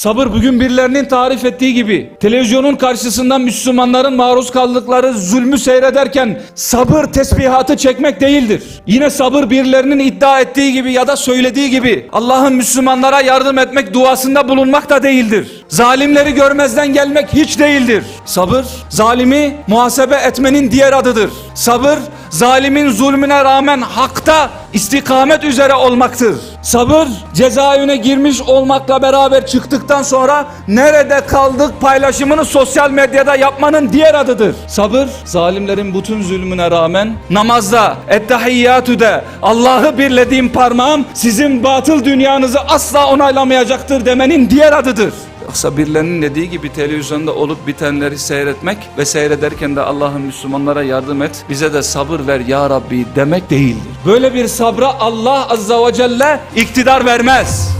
Sabır bugün birilerinin tarif ettiği gibi televizyonun karşısında Müslümanların maruz kaldıkları zulmü seyrederken sabır tesbihatı çekmek değildir. Yine sabır birilerinin iddia ettiği gibi ya da söylediği gibi Allah'ın Müslümanlara yardım etmek duasında bulunmak da değildir. Zalimleri görmezden gelmek hiç değildir. Sabır zalimi muhasebe etmenin diğer adıdır. Sabır zalimin zulmüne rağmen hakta istikamet üzere olmaktır. Sabır cezaevine girmiş olmakla beraber çıktıktan sonra nerede kaldık paylaşımını sosyal medyada yapmanın diğer adıdır. Sabır zalimlerin bütün zulmüne rağmen namazda, ettehiyyatüde Allah'ı birlediğim parmağım sizin batıl dünyanızı asla onaylamayacaktır demenin diğer adıdır. Yoksa birilerinin dediği gibi televizyonda olup bitenleri seyretmek ve seyrederken de Allah'ın Müslümanlara yardım et, bize de sabır ver ya Rabbi demek değildir. Böyle bir sabra Allah Azza ve Celle iktidar vermez.